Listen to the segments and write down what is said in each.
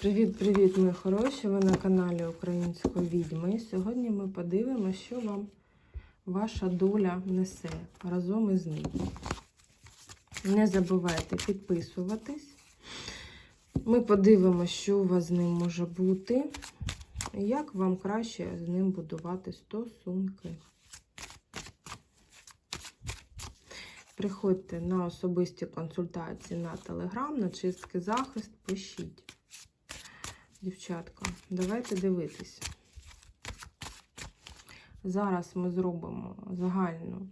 Привіт-привіт, мої хороші! Ви на каналі Української відьми. Сьогодні ми подивимося, що вам ваша доля несе разом із ним. Не забувайте підписуватись. Ми подивимося, що у вас з ним може бути, і як вам краще з ним будувати стосунки. Приходьте на особисті консультації на телеграм, на чистки захист, пишіть. Дівчатка, давайте дивитися. Зараз ми зробимо загальну,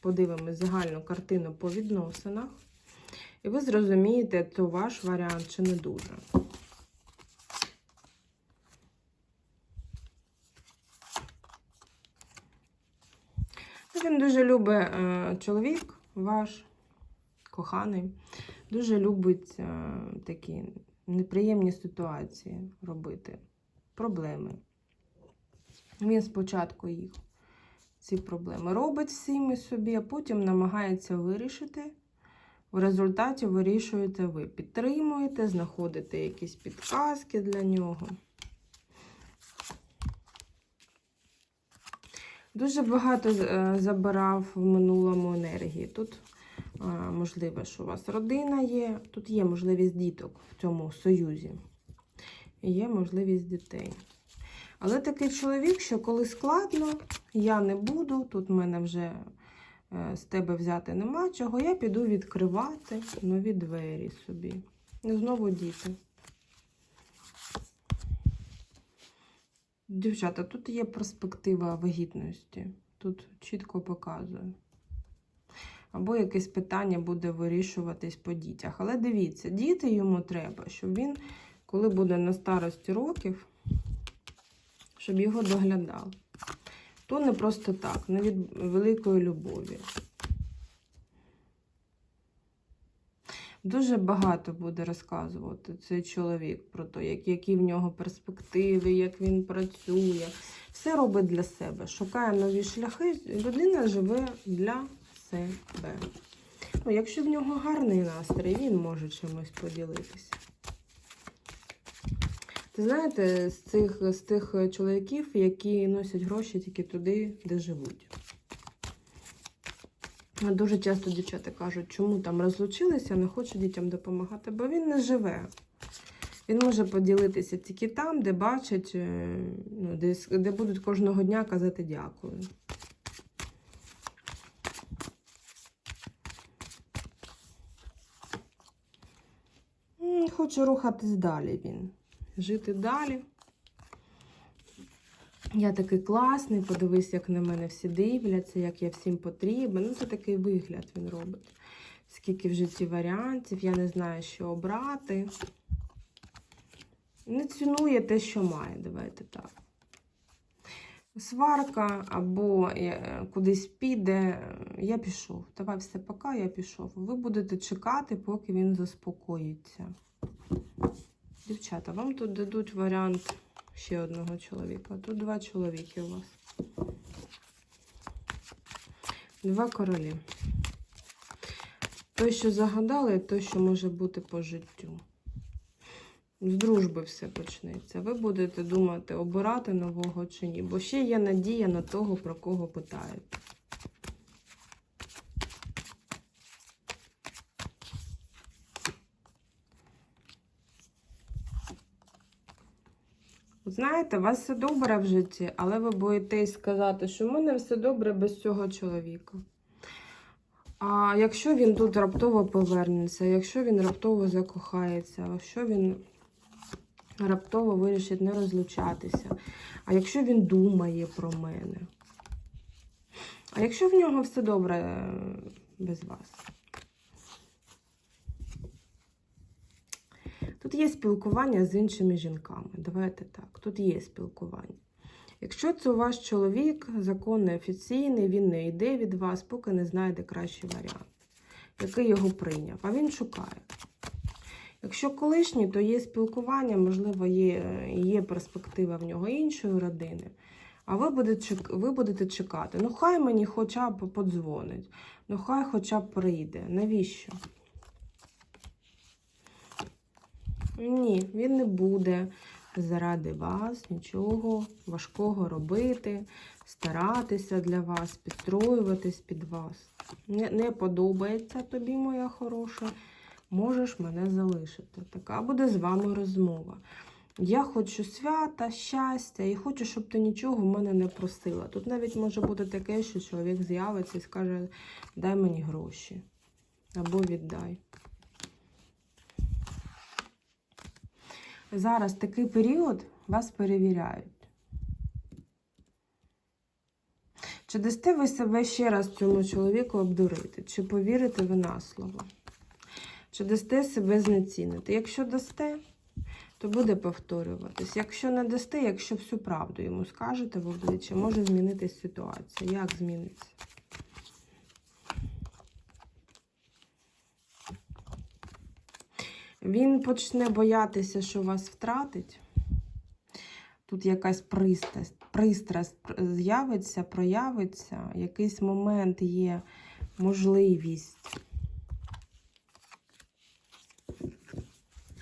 подивимось загальну картину по відносинах. І ви зрозумієте, то ваш варіант чи не дуже. Він дуже любить е, чоловік, ваш коханий, дуже любить е, такі неприємні ситуації робити, проблеми. Він спочатку їх, ці проблеми, робить всіми собі, а потім намагається вирішити. В результаті вирішуєте ви. Підтримуєте, знаходите якісь підказки для нього. Дуже багато е, забирав в минулому енергії. Тут можливо, що у вас родина є. Тут є можливість діток в цьому союзі. Є можливість дітей. Але такий чоловік, що коли складно, я не буду, тут в мене вже е, з тебе взяти нема чого, я піду відкривати нові двері собі. І знову діти. Дівчата, тут є перспектива вагітності. Тут чітко показую або якесь питання буде вирішуватись по дітях. Але дивіться, діти йому треба, щоб він, коли буде на старості років, щоб його доглядав. То не просто так, не від великої любові. Дуже багато буде розказувати цей чоловік про те, які в нього перспективи, як він працює. Все робить для себе, шукає нові шляхи. Людина живе для себе. Ну, Якщо в нього гарний настрій, він може чимось поділитися. Ти знаєте, з цих з тих чоловіків, які носять гроші тільки туди, де живуть. Дуже часто дівчата кажуть, чому там розлучилися, не хоче дітям допомагати, бо він не живе. Він може поділитися тільки там, де бачать, е, ну, де, де будуть кожного дня казати дякую. Хоче рухатись далі він. Жити далі. Я такий класний, подивись, як на мене всі дивляться, як я всім потрібен. Ну, це такий вигляд він робить. Скільки в житті варіантів, я не знаю, що обрати. Не цінує те, що має, давайте так. Сварка або е, кудись піде, я пішов. Давай все пока, я пішов. Ви будете чекати, поки він заспокоїться. Дівчата, вам тут дадуть варіант ще одного чоловіка. Тут два чоловіки у вас. Два королі. Той, що загадали, той, що може бути по життю. З дружби все почнеться. Ви будете думати, обирати нового чи ні. Бо ще є надія на того, про кого питаєте. Знаєте, у вас все добре в житті, але ви боїтесь сказати, що в мене все добре без цього чоловіка. А якщо він тут раптово повернеться, якщо він раптово закохається, якщо він раптово вирішить не розлучатися, а якщо він думає про мене, а якщо в нього все добре без вас? Тут є спілкування з іншими жінками. Давайте так, тут є спілкування. Якщо це у вас чоловік, законний, офіційний, він не йде від вас, поки не знайде кращий варіант, який його прийняв, а він шукає. Якщо колишній, то є спілкування, можливо, є є перспектива в нього іншої родини. А ви будете ви будете чекати. Ну, хай мені хоча б подзвонить, ну хай хоча б прийде. Навіщо? Ні, він не буде заради вас нічого важкого робити, старатися для вас, підстроюватись під вас. Не, не подобається тобі, моя хороша, можеш мене залишити. Така буде з вами розмова. Я хочу свята, щастя, і хочу, щоб ти нічого в мене не просила. Тут навіть може бути таке, що чоловік з'явиться і скаже: дай мені гроші або віддай. Зараз такий період вас перевіряють. Чи дасте ви себе ще раз цьому чоловіку обдурити? Чи повірите ви на слово? Чи дасте себе знецінити? Якщо дасте, то буде повторюватись. Якщо не дасте, якщо всю правду йому скажете в обличчя, може змінитись ситуація. Як зміниться? Він почне боятися, що вас втратить. Тут якась пристрасть, пристрасть з'явиться, проявиться, якийсь момент є можливість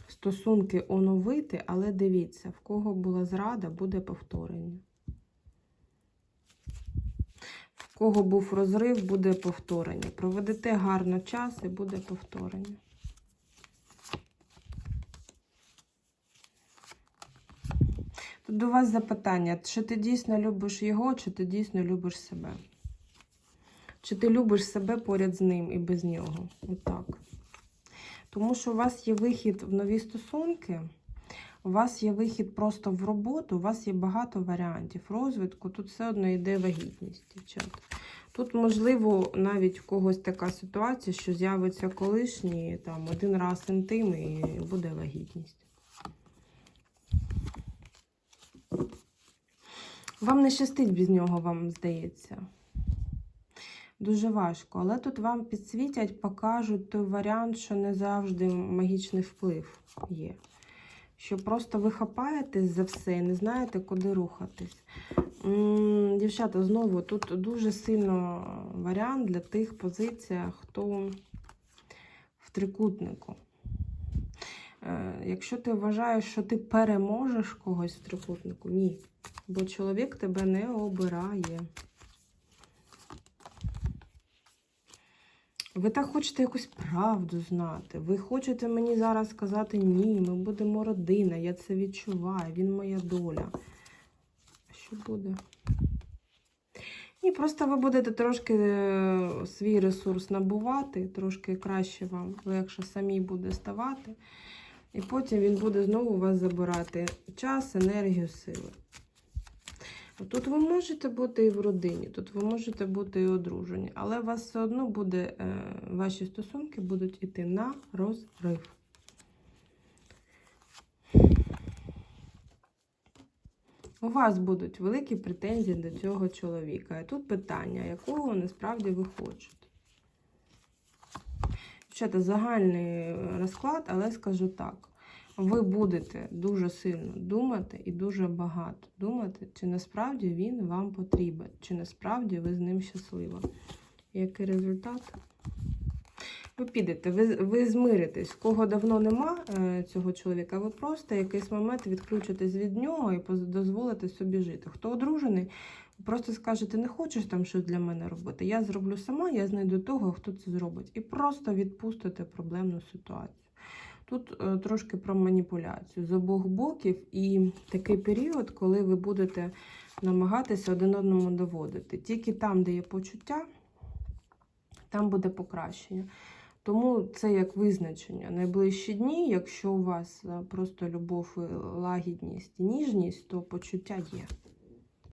стосунки оновити, але дивіться, в кого була зрада, буде повторення. В кого був розрив, буде повторення. Проведете гарно час і буде повторення. Тут до вас запитання, чи ти дійсно любиш його, чи ти дійсно любиш себе? Чи ти любиш себе поряд з ним і без нього? Отак. Тому що у вас є вихід в нові стосунки, у вас є вихід просто в роботу, у вас є багато варіантів розвитку. Тут все одно йде вагітність, дівчата. Тут, можливо, навіть у когось така ситуація, що з'явиться колишній там один раз інтим і буде вагітність. Вам не щастить без нього, вам здається. Дуже важко. Але тут вам підсвітять, покажуть той варіант, що не завжди магічний вплив є. Що просто ви хапаєтесь за все і не знаєте, куди рухатись. Дівчата, знову тут дуже сильно варіант для тих позицій, хто в трикутнику. Е, Якщо ти вважаєш, що ти переможеш когось в трикутнику, ні. Бо чоловік тебе не обирає. Ви так хочете якусь правду знати. Ви хочете мені зараз сказати ні, ми будемо родина, я це відчуваю, він моя доля. Що буде? Ні, просто ви будете трошки е, свій ресурс набувати, трошки краще вам, легше самі буде ставати. І потім він буде знову у вас забирати час, енергію, сили. Тут ви можете бути і в родині, тут ви можете бути і одружені, але у вас все одно буде, е, ваші стосунки будуть йти на розрив. У вас будуть великі претензії до цього чоловіка. І тут питання, якого насправді ви хочете. Дівчата, загальний розклад, але скажу так. Ви будете дуже сильно думати і дуже багато думати, чи насправді він вам потрібен, чи насправді ви з ним щаслива. Який результат? Ви підете, ви, ви змиритесь, кого давно нема е, цього чоловіка, ви просто якийсь момент відключитесь від нього і дозволите собі жити. Хто одружений, просто скажете, не хочеш там щось для мене робити. Я зроблю сама, я знайду того, хто це зробить. І просто відпустите проблемну ситуацію. Тут е, трошки про маніпуляцію з обох боків і такий період, коли ви будете намагатися один одному доводити. Тільки там, де є почуття, там буде покращення. Тому це як визначення. Найближчі дні, якщо у вас е, просто любов, лагідність і ніжність, то почуття є.